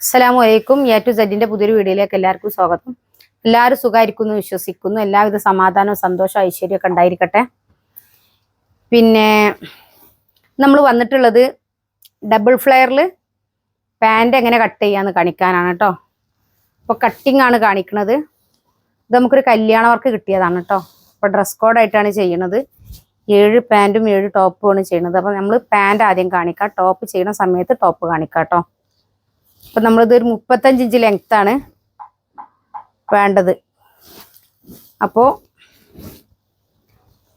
അസ്സലാമു വലൈക്കും A to സെഡിന്റെ പുതിയൊരു വീഡിയോയിലേക്ക് എല്ലാവർക്കും സ്വാഗതം. എല്ലാവരും സുഖമായിരിക്കുന്നു വിശ്വസിക്കുന്നു. എല്ലാവിധ സമാധാനവും സന്തോഷവും ഐശ്വര്യമൊക്കെ ഉണ്ടായിരിക്കട്ടെ. പിന്നെ നമ്മൾ വന്നിട്ടുള്ളത് ഡബിൾ ഫ്ലെയറിൽ പാന്റ് എങ്ങനെ കട്ട് ചെയ്യാന്ന് കാണിക്കാനാണ് കേട്ടോ അപ്പോൾ കട്ടിംഗ് ആണ് കാണിക്കുന്നത് ഇത് നമുക്കൊരു കല്യാണ വർക്ക് കിട്ടിയതാണ് കേട്ടോ അപ്പോൾ ഡ്രസ് കോഡായിട്ടാണ് ചെയ്യണത്. ഏഴ് പാന്റും ഏഴ് ടോപ്പുമാണ് ചെയ്യുന്നത് അപ്പോൾ നമ്മൾ പാന്റ് ആദ്യം കാണിക്കാം. ടോപ്പ് ചെയ്യുന്ന സമയത്ത് ടോപ്പ് കാണിക്കാം കേട്ടോ അപ്പം നമ്മളിത് ഒരു മുപ്പത്തഞ്ച് ഇഞ്ച് ലെങ്ത് ആണ് വേണ്ടത്. അപ്പോൾ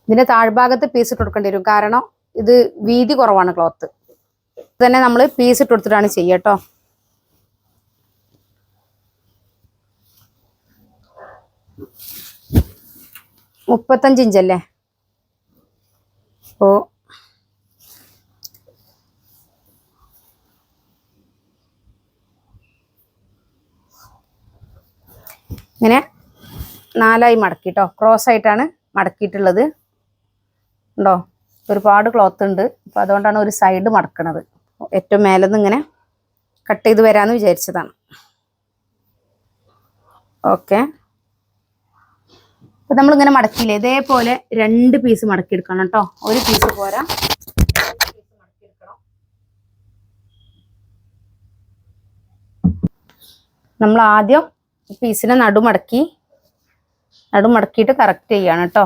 ഇതിന്റെ താഴ്ഭാഗത്ത് പീസ് ഇട്ട് കൊടുക്കേണ്ടി വരും. കാരണം ഇത് വീതി കുറവാണ് ക്ലോത്ത് തന്നെ നമ്മൾ പീസ് ഇട്ട് കൊടുത്തിട്ടാണ് ചെയ്യുക കേട്ടോ മുപ്പത്തഞ്ച് ഇഞ്ചല്ലേ? അപ്പോൾ ഇങ്ങനെ നാലായി മടക്കി കേട്ടോ ക്രോസ് ആയിട്ടാണ് മടക്കിയിട്ടുള്ളത്. ഉണ്ടോ? ഒരുപാട് ക്ലോത്ത് ഉണ്ട്. അപ്പം അതുകൊണ്ടാണ് ഒരു സൈഡ് മടക്കണത്. ഏറ്റവും മേലെ നിന്ന് ഇങ്ങനെ കട്ട് ചെയ്ത് വരാമെന്ന് വിചാരിച്ചതാണ്. ഓക്കെ അപ്പം നമ്മളിങ്ങനെ മടക്കിയില്ലേ? ഇതേപോലെ രണ്ട് പീസ് മടക്കിയെടുക്കണം കേട്ടോ. ഒരു പീസ് പോരാ. നമ്മൾ ആദ്യം പീസിനെ നടുമടക്കി നടുമടക്കിയിട്ട് കറക്റ്റ് ചെയ്യാണ് കേട്ടോ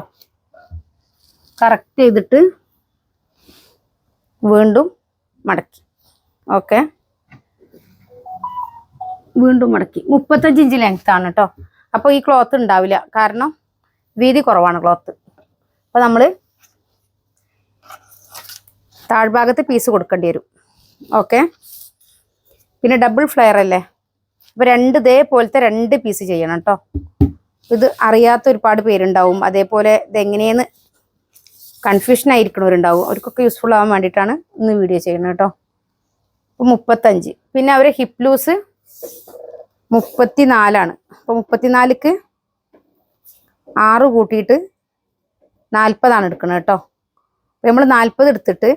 കറക്റ്റ് ചെയ്തിട്ട് വീണ്ടും മടക്കി. ഓക്കെ വീണ്ടും മടക്കി. മുപ്പത്തഞ്ച് ഇഞ്ച് ലെങ്ത് ആണ് കേട്ടോ അപ്പോൾ ഈ ക്ലോത്ത് ഉണ്ടാവില്ല. കാരണം വീതി കുറവാണ് ക്ലോത്ത് അപ്പോൾ നമ്മൾ താഴ്ഭാഗത്ത് പീസ് കൊടുക്കേണ്ടി വരും. ഓക്കെ പിന്നെ ഡബിൾ ഫ്ലെയർ അല്ലേ? അപ്പൊ രണ്ട് ഇതേപോലത്തെ രണ്ട് പീസ് ചെയ്യണം കേട്ടോ ഇത് അറിയാത്ത ഒരുപാട് പേരുണ്ടാവും. അതേപോലെ ഇതെങ്ങനെയെന്ന് കൺഫ്യൂഷൻ ആയിരിക്കണവരുണ്ടാവും അവർക്കൊക്കെ യൂസ്ഫുൾ ആവാൻ വേണ്ടിയിട്ടാണ് ഇന്ന് വീഡിയോ ചെയ്യുന്നത് കേട്ടോ അപ്പോൾ മുപ്പത്തഞ്ച്. പിന്നെ അവരെ ഹിപ്പ് ലൂസ് മുപ്പത്തി നാലാണ് അപ്പോൾ മുപ്പത്തിനാലിക്ക് ആറ് കൂട്ടിയിട്ട് നാൽപ്പതാണ് എടുക്കുന്നത് കേട്ടോ നമ്മൾ നാൽപ്പത് എടുത്തിട്ട്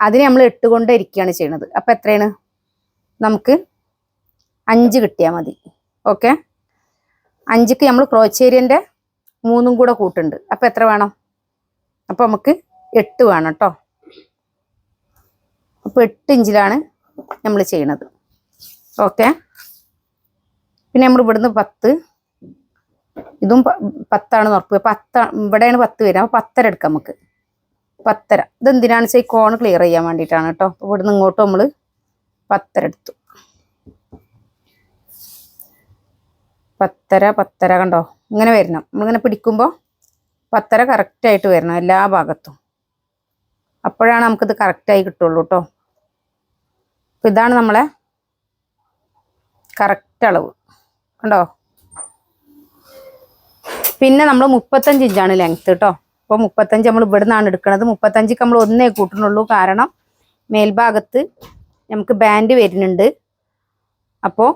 അതിനെ നമ്മൾ എട്ട് ഇരിക്കുകയാണ് ചെയ്യണത് അപ്പോൾ എത്രയാണ്? നമുക്ക് അഞ്ച് കിട്ടിയാൽ മതി. ഓക്കെ അഞ്ചിക്ക് നമ്മൾ ക്രോച്ചേരിയന്റെ മൂന്നും കൂടെ കൂട്ടുണ്ട്. അപ്പം എത്ര വേണം? അപ്പം നമുക്ക് എട്ട് വേണം കേട്ടോ അപ്പോൾ എട്ട് ഇഞ്ചിലാണ് നമ്മൾ ചെയ്യണത്. ഓക്കെ പിന്നെ നമ്മൾ ഇവിടുന്ന് പത്ത്. ഇതും പത്താണ് ഉറപ്പ്. പത്ത് ഇവിടെയാണ് പത്ത് വരിക അപ്പോൾ പത്തര എടുക്കാം നമുക്ക്. പത്തര. ഇതെന്തിനാണെന്ന് വെച്ചാൽ ഈ കോൺ ക്ലിയർ ചെയ്യാൻ വേണ്ടിയിട്ടാണ് കേട്ടോ ഇവിടുന്ന് ഇങ്ങോട്ട് നമ്മൾ പത്തര എടുത്തു. പത്തര പത്തര കണ്ടോ? ഇങ്ങനെ വരണം. നമ്മളിങ്ങനെ പിടിക്കുമ്പോൾ പത്തര കറക്റ്റായിട്ട് വരണം എല്ലാ ഭാഗത്തും. അപ്പോഴാണ് നമുക്കിത് കറക്റ്റായി കിട്ടുള്ളൂ കേട്ടോ അപ്പം ഇതാണ് നമ്മളെ കറക്റ്റ് അളവ്. കണ്ടോ? പിന്നെ നമ്മൾ മുപ്പത്തഞ്ച് ഇഞ്ചാണ് ലെങ്ത്ത് കേട്ടോ അപ്പോൾ മുപ്പത്തഞ്ച് നമ്മൾ ഇവിടെ നിന്നാണ് എടുക്കുന്നത് മുപ്പത്തഞ്ചിക്ക് നമ്മൾ ഒന്നേ കൂട്ടുന്നുള്ളൂ. കാരണം മേൽഭാഗത്ത് നമുക്ക് ബാൻഡ് വരുന്നുണ്ട്. അപ്പോൾ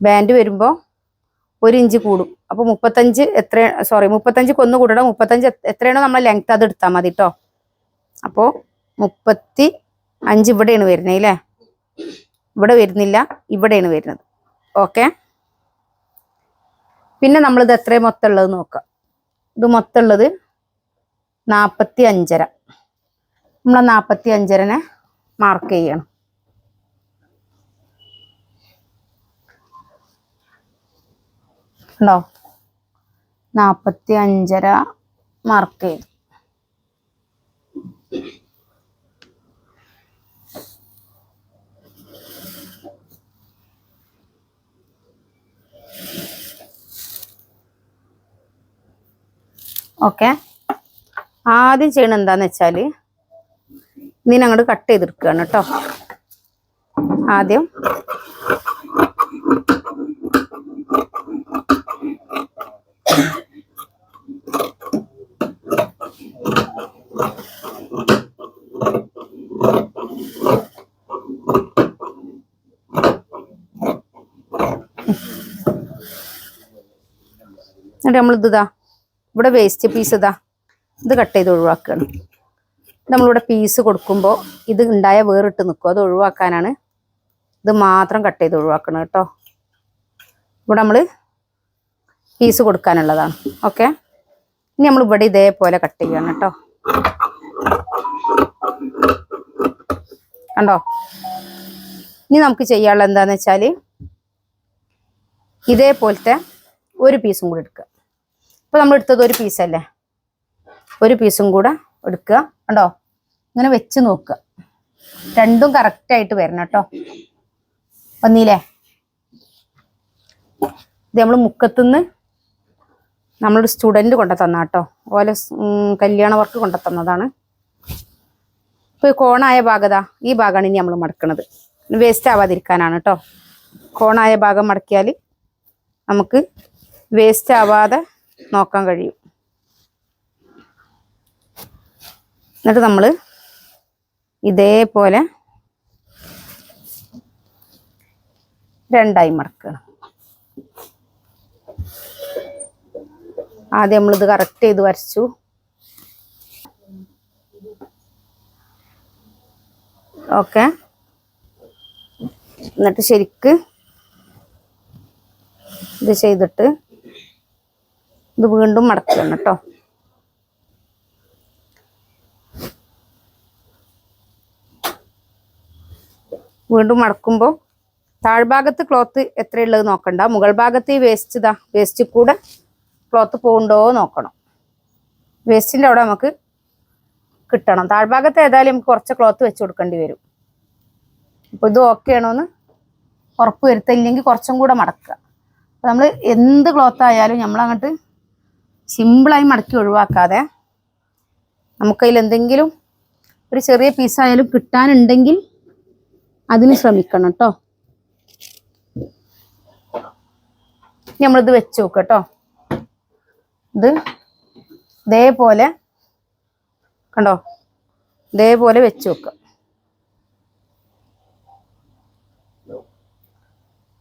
ബാൻഡ് വരുമ്പോൾ ഒരു ഇഞ്ച് കൂടും. അപ്പോൾ മുപ്പത്തഞ്ച് എത്ര സോറി മുപ്പത്തഞ്ച് കൊന്നു കൂടണം. മുപ്പത്തഞ്ച് എത്രയാണോ നമ്മൾ ലെങ്ത് അത് എടുത്താൽ മതി കേട്ടോ അപ്പോൾ മുപ്പത്തി അഞ്ച് ഇവിടെയാണ് വരുന്നത് അല്ലേ? ഇവിടെ വരുന്നില്ല ഇവിടെയാണ് വരുന്നത്. ഓക്കെ പിന്നെ നമ്മളിത് മൊത്തം ഉള്ളത് നോക്കാം. ഇത് മൊത്തം ഉള്ളത് നാൽപ്പത്തി അഞ്ചര നമ്മൾ നാൽപ്പത്തി അഞ്ചരനെ മാർക്ക് ചെയ്യണം. ഉണ്ടോ? നാൽപ്പത്തി അഞ്ചര മാർക്ക് ചെയ്തു ഓക്കെ ആദ്യം ചെയ്യണത് എന്താന്ന് വെച്ചാൽ ഇതിനങ്ങോട്ട് കട്ട് ചെയ്തെടുക്കുകയാണ് കേട്ടോ. ആദ്യം നമ്മൾ ഇതാ ഇവിടെ വേസ്റ്റ് പീസ് ഇതാ. ഇത് കട്ട് ചെയ്ത് ഒഴിവാക്കുകയാണ്. നമ്മളിവിടെ പീസ് കൊടുക്കുമ്പോൾ ഇത് ഉണ്ടായ വേറിട്ട് നിൽക്കും. അത് ഒഴിവാക്കാനാണ് ഇത് മാത്രം കട്ട് ചെയ്ത് ഒഴിവാക്കണം കേട്ടോ. ഇവിടെ നമ്മൾ പീസ് കൊടുക്കാനുള്ളതാണ്. ഓക്കെ ഇനി നമ്മൾ ഇവിടെ ഇതേപോലെ കട്ട് ചെയ്യണം കേട്ടോ. കണ്ടോ? ഇനി നമുക്ക് ചെയ്യാനുള്ള എന്താന്ന് വെച്ചാൽ ഇതേപോലത്തെ ഒരു പീസും കൂടി എടുക്കുക. ഇപ്പൊ നമ്മൾ എടുത്തത് ഒരു പീസല്ലേ ഒരു പീസും കൂടെ എടുക്കുക. കണ്ടോ? ഇങ്ങനെ വെച്ച് നോക്കുക. രണ്ടും കറക്റ്റ് ആയിട്ട് വരണം കേട്ടോ. വന്നില്ലേ? ഇത് നമ്മൾ മുക്കത്തുനിന്ന് നമ്മളൊരു സ്റ്റുഡന്റ് കൊണ്ടു തന്ന കേട്ടോ. ഓലെ കല്യാണ വർക്ക് കൊണ്ടു തന്നതാണ്. ഇപ്പൊ ഈ കോണായ ഭാഗതാ ഈ ഭാഗമാണ് ഇനി നമ്മൾ മടക്കണത്. വേസ്റ്റ് ആവാതിരിക്കാനാണ് കേട്ടോ. കോണായ ഭാഗം മടക്കിയാൽ നമുക്ക് വേസ്റ്റ് ആവാതെ നോക്കാൻ കഴിയും. എന്നിട്ട് നമ്മൾ ഇതേപോലെ രണ്ടായി മടക്കണം ആദ്യം നമ്മളിത് കറക്റ്റ് ചെയ്ത് വരച്ചു. ഓക്കെ. എന്നിട്ട് ശരിക്ക് ഇത് ചെയ്തിട്ട് ഇത് വീണ്ടും മടക്കണം കേട്ടോ വീണ്ടും മടക്കുമ്പോൾ താഴ്ഭാഗത്ത് ക്ലോത്ത് എത്രയുള്ളത് നോക്കണ്ട. മുകൾ ഭാഗത്ത് ഈ വേസ്റ്റ് ഇതാ വേസ്റ്റ് കൂടെ ക്ലോത്ത് പോകുന്നുണ്ടോ നോക്കണം. വേസ്റ്റിന്റെ അവിടെ നമുക്ക് കിട്ടണം. താഴ്ഭാഗത്ത് ഏതായാലും നമുക്ക് കുറച്ച് ക്ലോത്ത് വെച്ച് കൊടുക്കേണ്ടി വരും. അപ്പോൾ ഇത് ഓക്കെ ആണോന്ന് ഉറപ്പ് വരുത്തില്ലെങ്കിൽ കുറച്ചും കൂടെ മടക്കുക. അപ്പോൾ നമ്മൾ എന്ത് ക്ലോത്ത് ആയാലും നമ്മൾ അങ്ങോട്ട് സിമ്പിളായി മടക്കി ഒഴിവാക്കാതെ നമുക്കതിൽ എന്തെങ്കിലും ഒരു ചെറിയ പീസായാലും കിട്ടാനുണ്ടെങ്കിൽ അതിന് ശ്രമിക്കണം കേട്ടോ നമ്മളിത് വെച്ച് നോക്കുക കേട്ടോ ഇത് ഇതേപോലെ കണ്ടോ? ഇതേപോലെ വെച്ച് വെക്കുക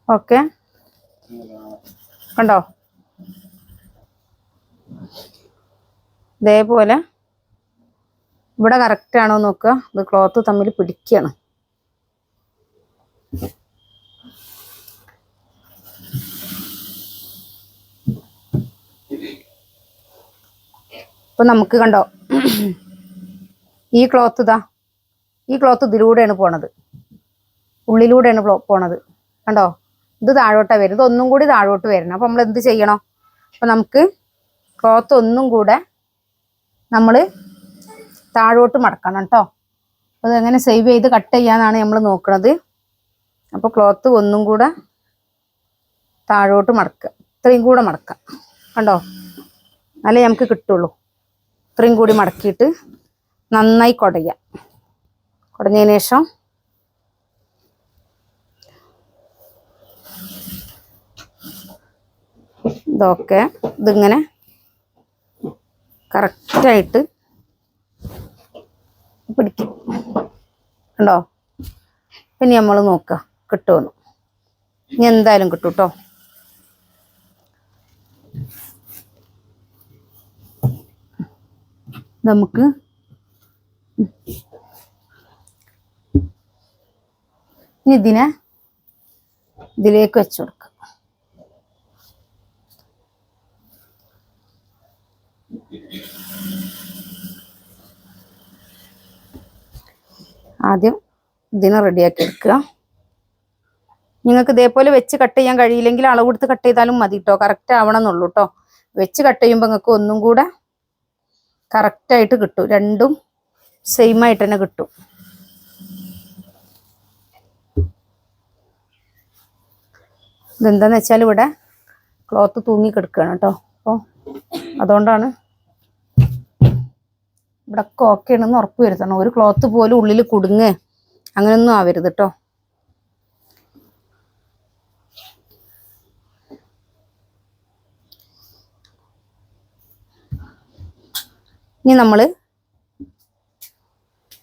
ഓക്കെ? കണ്ടോ? ഇതേപോലെ ഇവിടെ കറക്റ്റ് ആണോ നോക്കുക. ഇത് ക്ലോത്ത് തമ്മിൽ പിടിക്കുകയാണ് ഇപ്പൊ നമുക്ക് കണ്ടോ ഈ ക്ലോത്ത് ഇതാ ഈ ക്ലോത്ത് ഇതിലൂടെയാണ് പോണത്. ഉള്ളിലൂടെയാണ് പോണത്. കണ്ടോ? ഇത് താഴോട്ടാ വരുന്നത്. ഒന്നും കൂടി താഴോട്ട് വരണം. അപ്പൊ നമ്മൾ എന്ത് ചെയ്യണം? അപ്പൊ നമുക്ക് ക്ലോത്ത് ഒന്നും കൂടെ നമ്മൾ താഴോട്ട് മടക്കണം കേട്ടോ. അപ്പോൾ അതെങ്ങനെ സേവ് ചെയ്ത് കട്ട് ചെയ്യാന്നാണ് നമ്മൾ നോക്കുന്നത് അപ്പോൾ ക്ലോത്ത് ഒന്നും കൂടെ താഴോട്ട് മടക്കുക ഇത്രയും കൂടെ മടക്കുക കണ്ടോ? എന്നാലേ നമുക്ക് കിട്ടുള്ളൂ. ഇത്രയും കൂടി മടക്കിയിട്ട് നന്നായി കുടയുക കുടഞ്ഞതിന് ശേഷം ഇതൊക്കെ ഇതിങ്ങനെ കറക്റ്റായിട്ട് പിടിക്കും. ഉണ്ടോ പിന്നെ നമ്മൾ നോക്കുക കിട്ടുമെന്ന് ഇനി എന്തായാലും കിട്ടും കേട്ടോ നമുക്ക് ഇനി ഇതിനെ ഇതിലേക്ക് വെച്ചു കൊടുക്കുക ആദ്യം ഇതിനെ റെഡിയാക്കി എടുക്കുക. നിങ്ങൾക്ക് ഇതേപോലെ വെച്ച് കട്ട് ചെയ്യാൻ കഴിയില്ലെങ്കിൽ അളവ് കൊടുത്ത് കട്ട് ചെയ്താലും മതി കേട്ടോ കറക്റ്റ് ആവണം എന്നുള്ളൂ കേട്ടോ വെച്ച് കട്ട് ചെയ്യുമ്പോൾ നിങ്ങൾക്ക് ഒന്നും കൂടെ കറക്റ്റായിട്ട് കിട്ടും. രണ്ടും സെയിം ആയിട്ട് തന്നെ കിട്ടും. ഇതെന്താന്ന് വെച്ചാൽ ഇവിടെ ക്ലോത്ത് തൂങ്ങി കിടക്കുകയാണ് കേട്ടോ അപ്പോൾ അതുകൊണ്ടാണ് ഇവിടെ ഒക്കെ ഓക്കെ ആണെന്ന് ഉറപ്പ് വരുത്തണം. ഒരു ക്ലോത്ത് പോലും ഉള്ളിൽ കുടുങ്ങ്. അങ്ങനെയൊന്നും ആവരുത് കേട്ടോ ഇനി നമ്മൾ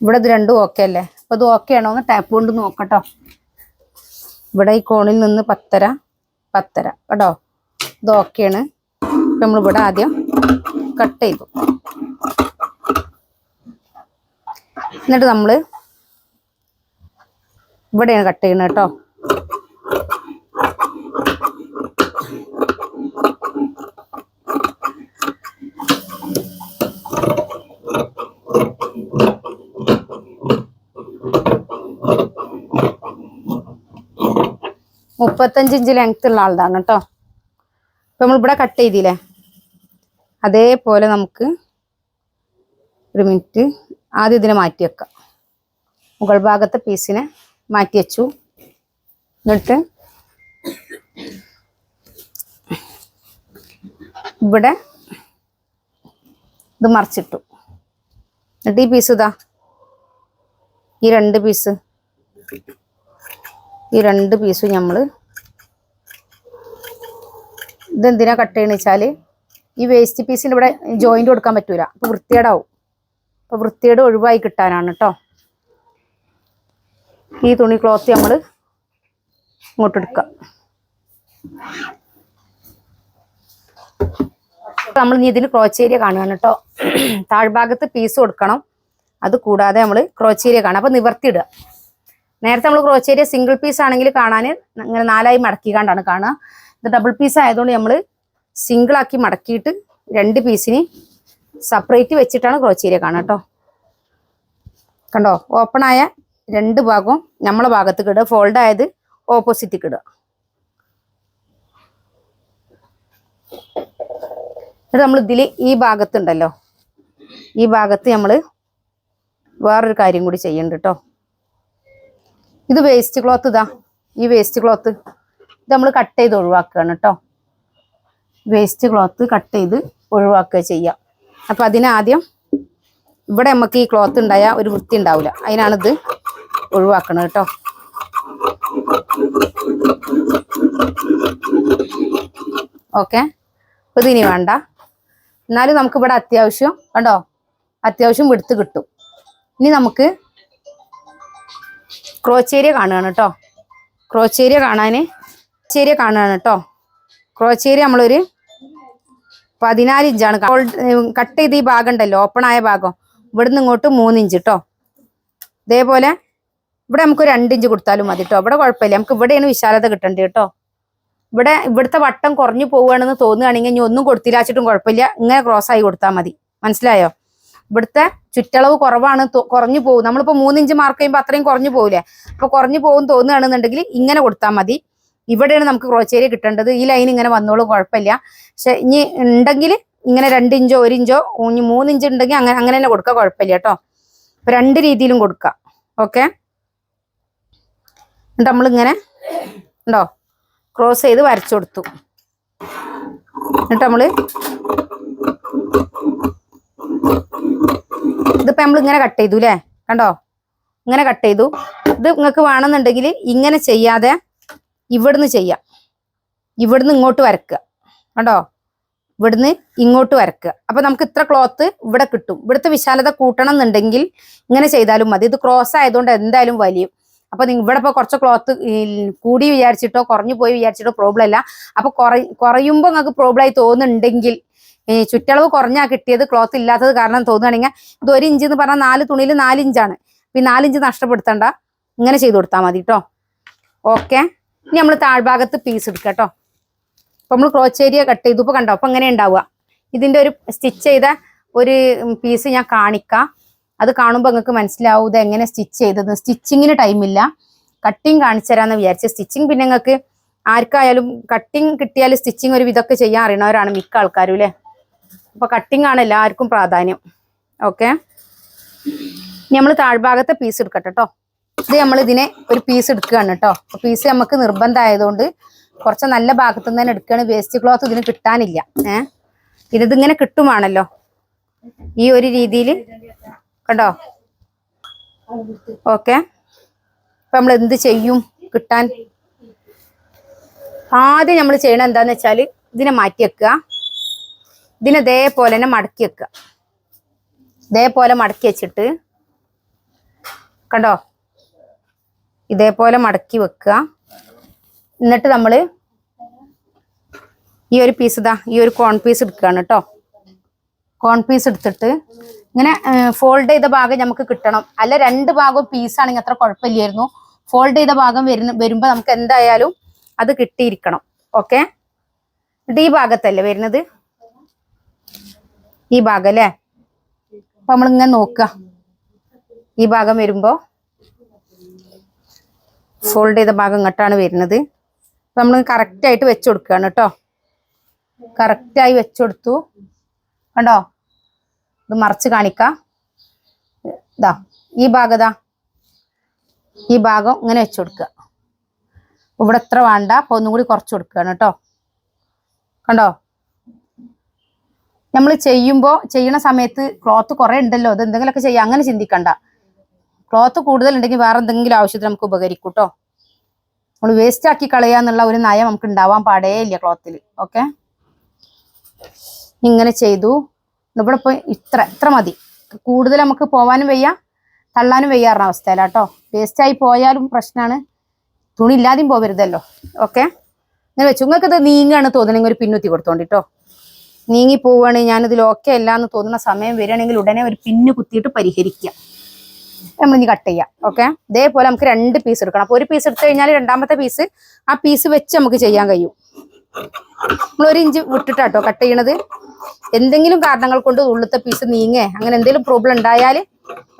ഇവിടെ ഇത് രണ്ടും ഓക്കെ അല്ലേ? അപ്പൊ ഇത് ഓക്കെ ആണോ എന്ന് ടാപ്പ് കൊണ്ട് നോക്കട്ടോ. ഇവിടെ ഈ കോണിൽ നിന്ന് പത്തര പത്തര കേട്ടോ. ഇത് ഓക്കെയാണ് നമ്മൾ ഇവിടെ ആദ്യം കട്ട് ചെയ്തു. എന്നിട്ട് നമ്മൾ ഇവിടെയാണ് കട്ട് ചെയ്യുന്നത് കേട്ടോ. മുപ്പത്തഞ്ച് ഇഞ്ച് ലെങ്ത് ഉള്ള ആളതാണ് കേട്ടോ. അപ്പൊ നമ്മൾ ഇവിടെ കട്ട് ചെയ്തില്ലേ? അതേപോലെ നമുക്ക് ഒരു മിനിറ്റ് ആദ്യം ഇതിനെ മാറ്റി വെക്കാം. മുകൾ ഭാഗത്തെ പീസിനെ മാറ്റി വെച്ചു. എന്നിട്ട് ഇവിടെ ഇത് മറിച്ചിട്ടു. എന്നിട്ട് ഈ പീസ് ഇതാ. ഈ രണ്ട് പീസ് ഈ രണ്ട് പീസും നമ്മൾ ഇതെന്തിനാ കട്ട് ചെയ്യണമെന്ന് വെച്ചാൽ ഈ വേസ്റ്റ് പീസിന്റെ ഇവിടെ ജോയിന്റ് കൊടുക്കാൻ പറ്റൂല. അപ്പൊ വൃത്തികേടാവും. അപ്പൊ വൃത്തിയുടെ ഒഴിവായി കിട്ടാനാണ് കേട്ടോ ഈ തുണി ക്ലോത്ത് നമ്മൾ ഇങ്ങോട്ട് എടുക്കുക നമ്മൾ ഇനി ഇതിന് ക്രോച്ചേരിയ കാണുകയാണ് കേട്ടോ താഴ്ഭാഗത്ത് പീസ് കൊടുക്കണം. അത് കൂടാതെ നമ്മൾ ക്രോച്ചേരിയ കാണാം അപ്പൊ നിവർത്തിയിടുക. നേരത്തെ നമ്മൾ ക്രോച്ചേരിയ സിംഗിൾ പീസ് ആണെങ്കിൽ കാണാൻ ഇങ്ങനെ നാലായി മടക്കിക്കാണ്ടാണ് കാണുക. ഇത് ഡബിൾ പീസ് ആയതുകൊണ്ട് നമ്മൾ സിംഗിൾ ആക്കി മടക്കിയിട്ട് രണ്ട് പീസിന് സെപ്പറേറ്റ് വെച്ചിട്ടാണ് ക്രോച്ചീരിയ കാണുക കേട്ടോ. കണ്ടോ? ഓപ്പൺ ആയ രണ്ട് ഭാഗവും നമ്മളെ ഭാഗത്ത് ഇടുക. ഫോൾഡ് ആയത് ഓപ്പോസിറ്റ് ഇടുക. എന്നിട്ട് നമ്മൾ ഇതിൽ ഈ ഭാഗത്തുണ്ടല്ലോ ഈ ഭാഗത്ത് നമ്മൾ വേറൊരു കാര്യം കൂടി ചെയ്യുന്നുണ്ട് കേട്ടോ. ഇത് വേസ്റ്റ് ക്ലോത്ത് ഇതാ. ഈ വേസ്റ്റ് ക്ലോത്ത് ഇത് നമ്മൾ കട്ട് ചെയ്ത് ഒഴിവാക്കുകയാണ് കേട്ടോ. വേസ്റ്റ് ക്ലോത്ത് കട്ട് ചെയ്ത് ഒഴിവാക്കുക ചെയ്യാം അപ്പം അതിനാദ്യം ഇവിടെ നമുക്ക് ഈ ക്ലോത്ത് ഉണ്ടായാൽ ഒരു വൃത്തി ഉണ്ടാവില്ല അതിനാണിത് ഒഴിവാക്കണം കേട്ടോ ഓക്കെ. അപ്പം ഇതിനി വേണ്ട. എന്നാലും നമുക്ക് ഇവിടെ അത്യാവശ്യം കണ്ടോ? അത്യാവശ്യം വിടുത്ത് കിട്ടും. ഇനി നമുക്ക് ക്രോച്ചേരിയ കാണുകയാണ് കേട്ടോ ക്രോച്ചേരിയ കാണാൻ ചേരിയ കാണുകയാണ് കേട്ടോ ക്രോച്ചേരിയ നമ്മളൊരു പതിനാല് ഇഞ്ചാണ്. കട്ട് ചെയ്ത് ഈ ഭാഗം ഉണ്ടല്ലോ ഓപ്പൺ ആയ ഭാഗം. ഇവിടുന്ന് ഇങ്ങോട്ട് മൂന്നിഞ്ച് കേട്ടോ ഇതേപോലെ ഇവിടെ നമുക്ക് രണ്ടിഞ്ച് കൊടുത്താലും മതി കേട്ടോ ഇവിടെ കുഴപ്പമില്ല. നമുക്ക് ഇവിടെയാണ് വിശാലത കിട്ടേണ്ടത് കേട്ടോ ഇവിടെ ഇവിടുത്തെ വട്ടം കുറഞ്ഞു പോവുകയാണെന്ന് തോന്നുകയാണെങ്കിൽ ഇനി ഒന്നും കൊടുത്തില്ലാച്ചിട്ടും കുഴപ്പമില്ല. ഇങ്ങനെ ക്രോസ് ആയി കൊടുത്താൽ മതി. മനസ്സിലായോ? ഇവിടുത്തെ ചുറ്റളവ് കുറവാണ് കുറഞ്ഞു പോകും നമ്മളിപ്പോ മൂന്നിഞ്ച് മാർക്ക് ചെയ്യുമ്പോൾ അത്രയും കുറഞ്ഞു പോകില്ലേ അപ്പോൾ കുറഞ്ഞു പോകും തോന്നുകയാണെന്നുണ്ടെങ്കിൽ ഇങ്ങനെ കൊടുത്താൽ മതി. ഇവിടെയാണ് നമുക്ക് ക്രോച്ചേരി കിട്ടേണ്ടത്. ഈ ലൈൻ ഇങ്ങനെ വന്നോളും കുഴപ്പമില്ല. പക്ഷെ ഇനി ഉണ്ടെങ്കിൽ ഇങ്ങനെ രണ്ടിഞ്ചോ ഒരു ഇഞ്ചോ ഇനി മൂന്നിഞ്ച് ഉണ്ടെങ്കിൽ അങ്ങനെ അങ്ങനെ തന്നെ കൊടുക്കുക കുഴപ്പമില്ല കേട്ടോ. അപ്പൊ രണ്ട് രീതിയിലും കൊടുക്കാം. ഓക്കെ എന്നിട്ട് നമ്മളിങ്ങനെ ഉണ്ടോ? ക്രോസ് ചെയ്ത് വരച്ചു കൊടുത്തു. എന്നിട്ട് നമ്മൾ ഇതിപ്പോ നമ്മൾ ഇങ്ങനെ കട്ട് ചെയ്തു അല്ലേ കണ്ടോ? ഇങ്ങനെ കട്ട് ചെയ്തു. ഇത് നിങ്ങൾക്ക് വേണമെന്നുണ്ടെങ്കിൽ ഇങ്ങനെ ചെയ്യാതെ ഇവിടുന്ന് ചെയ്യാം. ഇവിടുന്ന് ഇങ്ങോട്ട് വരക്കുക കണ്ടോ? ഇവിടുന്ന് ഇങ്ങോട്ട് വരക്കുക അപ്പൊ നമുക്ക് ഇത്ര ക്ലോത്ത് ഇവിടെ കിട്ടും. ഇവിടുത്തെ വിശാലത കൂട്ടണം എന്നുണ്ടെങ്കിൽ ഇങ്ങനെ ചെയ്താലും മതി. ഇത് ക്രോസ് ആയതുകൊണ്ട് എന്തായാലും വലിയും. അപ്പൊ നിങ്ങൾ ഇവിടെ ഇപ്പൊ കുറച്ച് ക്ലോത്ത് കൂടി വിചാരിച്ചിട്ടോ കുറഞ്ഞു പോയി വിചാരിച്ചിട്ടോ പ്രോബ്ലം അല്ല. അപ്പൊ കുറ കുറയുമ്പോൾ നിങ്ങൾക്ക് പ്രോബ്ലം ആയി തോന്നുന്നുണ്ടെങ്കിൽ ചുറ്റളവ് കുറഞ്ഞാ കിട്ടിയത് ക്ലോത്ത് ഇല്ലാത്തത് കാരണം തോന്നുകയാണെങ്കിൽ ഇത് ഒരു ഇഞ്ച് എന്ന് പറഞ്ഞാൽ നാല് തുണിയിൽ നാലിഞ്ചാണ് ഈ നാലിഞ്ച് നഷ്ടപ്പെടുത്തണ്ട. ഇങ്ങനെ ചെയ്ത് കൊടുത്താൽ മതി കേട്ടോ ഓക്കെ ഇനി നമ്മൾ താഴ്ഭാഗത്ത് പീസ് എടുക്കുക കേട്ടോ അപ്പൊ നമ്മൾ ക്രോച്ച് ഏരിയ കട്ട് ചെയ്തു. ഇപ്പൊ കണ്ടോ? അപ്പൊ അങ്ങനെ ഉണ്ടാവുക. ഇതിന്റെ ഒരു സ്റ്റിച്ച് ചെയ്ത ഒരു പീസ് ഞാൻ കാണിക്കാം. അത് കാണുമ്പോൾ നിങ്ങൾക്ക് മനസ്സിലാവും എങ്ങനെ സ്റ്റിച്ച് ചെയ്തത്. സ്റ്റിച്ചിങ്ങിന് ടൈമില്ല കട്ടിങ് കാണിച്ചു തരാന്ന് വിചാരിച്ചു. സ്റ്റിച്ചിങ് പിന്നെ നിങ്ങൾക്ക് ആർക്കായാലും കട്ടിങ് കിട്ടിയാൽ സ്റ്റിച്ചിങ് ഒരു വിധമൊക്കെ ചെയ്യാൻ അറിയണവരാണ് മിക്ക ആൾക്കാരും അല്ലേ അപ്പൊ കട്ടിങ് ആണ് എല്ലാവർക്കും പ്രാധാന്യം. ഓക്കെ നമ്മൾ താഴ്ഭാഗത്തെ പീസ് എടുക്കട്ടെ കേട്ടോ ഇത് നമ്മൾ ഇതിനെ ഒരു പീസ് എടുക്കുകയാണ് കേട്ടോ പീസ് നമുക്ക് നിർബന്ധമായതുകൊണ്ട് കുറച്ച് നല്ല ഭാഗത്ത് നിന്ന് തന്നെ എടുക്കുകയാണ്. വേസ്റ്റ് ക്ലോത്ത് ഇതിന് കിട്ടാനില്ല. ഏഹ് ഇതിങ്ങനെ കിട്ടുമാണല്ലോ. ഈ ഒരു രീതിയിൽ കണ്ടോ? ഓക്കെ. അപ്പൊ നമ്മൾ എന്ത് ചെയ്യും? കിട്ടാൻ ആദ്യം നമ്മൾ ചെയ്യണത് എന്താന്ന് വെച്ചാൽ ഇതിനെ മാറ്റി വെക്കുക. ഇതിനെ ഇതേപോലെ തന്നെ മടക്കി വെക്കുക. ഇതേപോലെ മടക്കി വെച്ചിട്ട് കണ്ടോ? ഇതേപോലെ മടക്കി വെക്കുക. എന്നിട്ട് നമ്മൾ ഈ ഒരു പീസ് ഇതാ ഈ ഒരു കോൺ പീസ് എടുക്കുകയാണ് കേട്ടോ. കോൺ പീസ് എടുത്തിട്ട് ഇങ്ങനെ ഫോൾഡ് ചെയ്ത ഭാഗം നമുക്ക് കിട്ടണം. അല്ല രണ്ട് ഭാഗവും പീസാണെങ്കിൽ അത്ര കുഴപ്പമില്ലായിരുന്നു. ഫോൾഡ് ചെയ്ത ഭാഗം വരുന്ന വരുമ്പോൾ നമുക്ക് എന്തായാലും അത് കിട്ടിയിരിക്കണം. ഓക്കെ എന്നിട്ട് ഈ ഭാഗത്തല്ലേ വരുന്നത്? ഈ ഭാഗം അല്ലേ? അപ്പൊ നമ്മളിങ്ങനെ നോക്കുക. ഈ ഭാഗം വരുമ്പോൾ ഫോൾഡ് ചെയ്ത ഭാഗം ഇങ്ങോട്ടാണ് വരുന്നത്. അപ്പം നമ്മൾ കറക്റ്റായിട്ട് വെച്ച് കൊടുക്കുകയാണ് കേട്ടോ. കറക്റ്റായി വെച്ച് കൊടുത്തു. കണ്ടോ? ഇത് മറച്ച് കാണിക്കാം. ഇതാ ഈ ഭാഗതാ ഈ ഭാഗം ഇങ്ങനെ വെച്ച് കൊടുക്കുക. ഇവിടെ എത്ര വേണ്ട അപ്പോൾ ഒന്നും കൂടി കുറച്ച് കൊടുക്കുകയാണ് കേട്ടോ. കണ്ടോ? നമ്മൾ ചെയ്യുമ്പോൾ ചെയ്യണ സമയത്ത് ക്ലോത്ത് കുറേ ഉണ്ടല്ലോ അത് എന്തെങ്കിലുമൊക്കെ ചെയ്യാം. അങ്ങനെ ചിന്തിക്കണ്ട. ക്ലോത്ത് കൂടുതൽ ഉണ്ടെങ്കിൽ വേറെ എന്തെങ്കിലും ആവശ്യത്തിന് നമുക്ക് ഉപകരിക്കും കേട്ടോ നമ്മൾ വേസ്റ്റ് ആക്കി കളയാന്നുള്ള ഒരു നയം നമുക്ക് ഉണ്ടാവാൻ പാടേ ഇല്ല ക്ലോത്തിൽ ഓക്കെ ഇങ്ങനെ ചെയ്തു. ഇവിടെ ഇപ്പൊ ഇത്ര ഇത്ര മതി. കൂടുതൽ നമുക്ക് പോവാനും വയ്യ തള്ളാനും വയ്യാറുന്ന അവസ്ഥയിലാട്ടോ വേസ്റ്റ് ആയി പോയാലും പ്രശ്നമാണ് തുണി ഇല്ലാതെയും പോവരുതല്ലോ. ഓക്കെ ഇങ്ങനെ വെച്ചു. നിങ്ങൾക്ക് ഇത് നീങ്ങാണ് തോന്നണെങ്കിൽ ഒരു പിന്നുത്തി കൊടുത്തോണ്ടിട്ടോ. നീങ്ങി പോവുകയാണെങ്കിൽ ഞാനിതിൽ ഓക്കെ അല്ല എന്ന് തോന്നുന്ന സമയം വരികയാണെങ്കിൽ ഉടനെ ഒരു പിന്ന് കുത്തിയിട്ട് പരിഹരിക്കുക നമ്മൾ ഇനി കട്ട് ചെയ്യാം. ഓക്കെ ഇതേപോലെ നമുക്ക് രണ്ട് പീസ് എടുക്കണം. അപ്പൊ ഒരു പീസ് എടുത്തു കഴിഞ്ഞാൽ രണ്ടാമത്തെ പീസ് ആ പീസ് വെച്ച് നമുക്ക് ചെയ്യാൻ കഴിയും. നമ്മൾ ഒരു ഇഞ്ച് വിട്ടിട്ടാട്ടോ കട്ട് ചെയ്യണത്. എന്തെങ്കിലും കാരണങ്ങൾ കൊണ്ട് ഉള്ളത്തെ പീസ് നീങ്ങേ അങ്ങനെ എന്തെങ്കിലും പ്രോബ്ലം ഉണ്ടായാൽ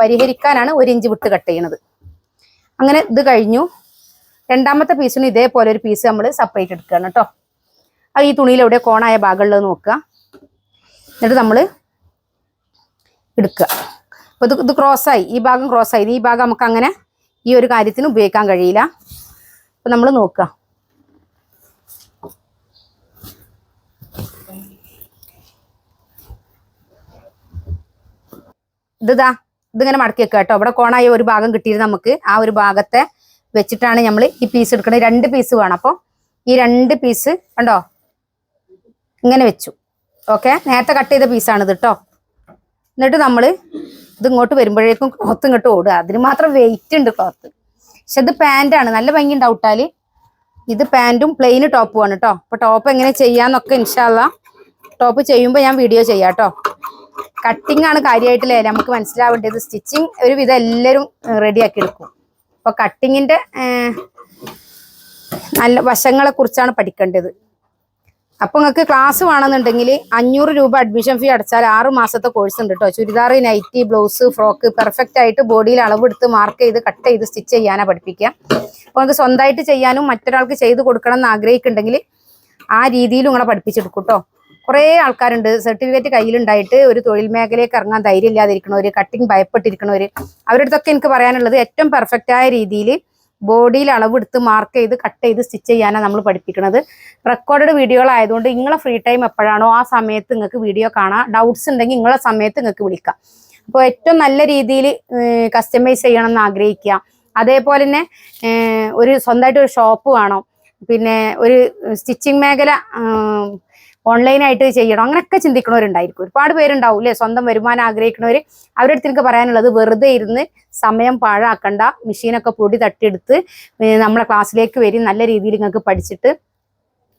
പരിഹരിക്കാനാണ് ഒരു ഇഞ്ച് വിട്ട് കട്ട് ചെയ്യണത്. അങ്ങനെ ഇത് കഴിഞ്ഞു. രണ്ടാമത്തെ പീസിന് ഇതേപോലെ ഒരു പീസ് നമ്മൾ സെപ്പറേറ്റ് എടുക്കുകയാണ് കേട്ടോ അത് ഈ തുണിയിൽ എവിടെ കോണായ ഭാഗമുള്ളത് നോക്കുക. എന്നിട്ട് നമ്മൾ എടുക്കുക. അപ്പൊ ഇത് ഇത് ക്രോസ്സായി ഈ ഭാഗം ക്രോസ്സായി ഈ ഭാഗം നമുക്ക് അങ്ങനെ ഈ ഒരു കാര്യത്തിന് ഉപയോഗിക്കാൻ കഴിയില്ല. അപ്പൊ നമ്മൾ നോക്കുക ഇതാ ഇതിങ്ങനെ മടക്കി വെക്കുക കേട്ടോ. ഇവിടെ കോണായ ഒരു ഭാഗം കിട്ടിയത് നമുക്ക് ആ ഒരു ഭാഗത്തെ വെച്ചിട്ടാണ് നമ്മൾ ഈ പീസ് എടുക്കുന്നത് രണ്ട് പീസ് വേണം. അപ്പോൾ ഈ രണ്ട് പീസ് കണ്ടോ? ഇങ്ങനെ വെച്ചു. ഓക്കെ നേരത്തെ കട്ട് ചെയ്ത പീസാണ് ഇത് കേട്ടോ എന്നിട്ട് നമ്മൾ ഇത് ഇങ്ങോട്ട് വരുമ്പോഴേക്കും ക്ലോത്ത് ഇങ്ങോട്ട് ഓടുക. അതിന് മാത്രം വെയിറ്റ് ഉണ്ട് ക്ലോത്ത് പക്ഷെ ഇത് പാന്റാണ് നല്ല ഭംഗി ഉണ്ടാവിട്ടാൽ ഇത് പാന്റും പ്ലെയിൻ ടോപ്പുമാണ് കേട്ടോ അപ്പൊ ടോപ്പ് എങ്ങനെ ചെയ്യാന്നൊക്കെ ഇൻഷാല്ല ടോപ്പ് ചെയ്യുമ്പോൾ ഞാൻ വീഡിയോ ചെയ്യാം കേട്ടോ കട്ടിംഗ് ആണ് കാര്യമായിട്ടില്ലേ നമുക്ക് മനസ്സിലാവേണ്ടത് സ്റ്റിച്ചിങ് ഒരു വിധം എല്ലാവരും റെഡിയാക്കി എടുക്കും. അപ്പൊ കട്ടിങ്ങിന്റെ നല്ല വശങ്ങളെ കുറിച്ചാണ് പഠിക്കേണ്ടത്. അപ്പൊ നിങ്ങൾക്ക് ക്ലാസ് വേണമെന്നുണ്ടെങ്കിൽ അഞ്ഞൂറ് രൂപ അഡ്മിഷൻ ഫീ അടച്ചാൽ ആറ് മാസത്തെ കോഴ്സ് ഉണ്ട് കേട്ടോ churidar nighty blouse frock perfect ആയിട്ട് ബോഡിയിൽ അളവെടുത്ത് മാർക്ക് ചെയ്ത് കട്ട് ചെയ്ത് സ്റ്റിച്ച് ചെയ്യാനാണ് പഠിപ്പിക്കുക. അപ്പോൾ നിങ്ങൾക്ക് സ്വന്തമായിട്ട് ചെയ്യാനും മറ്റൊരാൾക്ക് ചെയ്ത് കൊടുക്കണം എന്ന് ആഗ്രഹിക്കുന്നുണ്ടെങ്കിൽ ആ രീതിയിൽ നിങ്ങളെ പഠിപ്പിച്ചെടുക്കും കേട്ടോ കുറേ ആൾക്കാരുണ്ട്. സർട്ടിഫിക്കറ്റ് കയ്യിലുണ്ടായിട്ട് ഒരു തൊഴിൽ മേഖലയിലേക്ക് ഇറങ്ങാൻ ധൈര്യം ഇല്ലാതിരിക്കണവർ കട്ടിങ് ഭയപ്പെട്ടിരിക്കണവർ അവരുടെ അടുത്തൊക്കെ എനിക്ക് പറയാനുള്ളത് ഏറ്റവും പെർഫെക്റ്റ് ആയ രീതിയിൽ ബോഡിയിൽ അളവെടുത്ത് മാർക്ക് ചെയ്ത് കട്ട് ചെയ്ത് സ്റ്റിച്ച് ചെയ്യാനാണ് നമ്മൾ പഠിപ്പിക്കുന്നത് റെക്കോർഡഡ് വീഡിയോകളായതുകൊണ്ട് നിങ്ങളെ ഫ്രീ ടൈം എപ്പോഴാണോ ആ സമയത്ത് നിങ്ങൾക്ക് വീഡിയോ കാണാം. ഡൗട്ട്സ് ഉണ്ടെങ്കിൽ നിങ്ങളെ സമയത്ത് നിങ്ങൾക്ക് വിളിക്കാം. അപ്പോൾ ഏറ്റവും നല്ല രീതിയിൽ കസ്റ്റമൈസ് ചെയ്യണം എന്ന് ആഗ്രഹിക്കുക. അതേപോലെ തന്നെ ഒരു സ്വന്തമായിട്ട് ഒരു ഷോപ്പ് വേണം. പിന്നെ ഒരു സ്റ്റിച്ചിങ് മേഖല ഓൺലൈനായിട്ട് ചെയ്യണം. അങ്ങനെയൊക്കെ ചിന്തിക്കണവരുണ്ടായിരിക്കും ഒരുപാട് പേരുണ്ടാവും അല്ലേ സ്വന്തം വരുമാനം ആഗ്രഹിക്കുന്നവർ അവരുടെ അടുത്ത് എനിക്ക് പറയാനുള്ളത് വെറുതെ ഇരുന്ന് സമയം പാഴാക്കണ്ട. മെഷീനൊക്കെ പൊടി തട്ടിയെടുത്ത് നമ്മളെ ക്ലാസ്സിലേക്ക് വരും. നല്ല രീതിയിൽ നിങ്ങൾക്ക് പഠിച്ചിട്ട്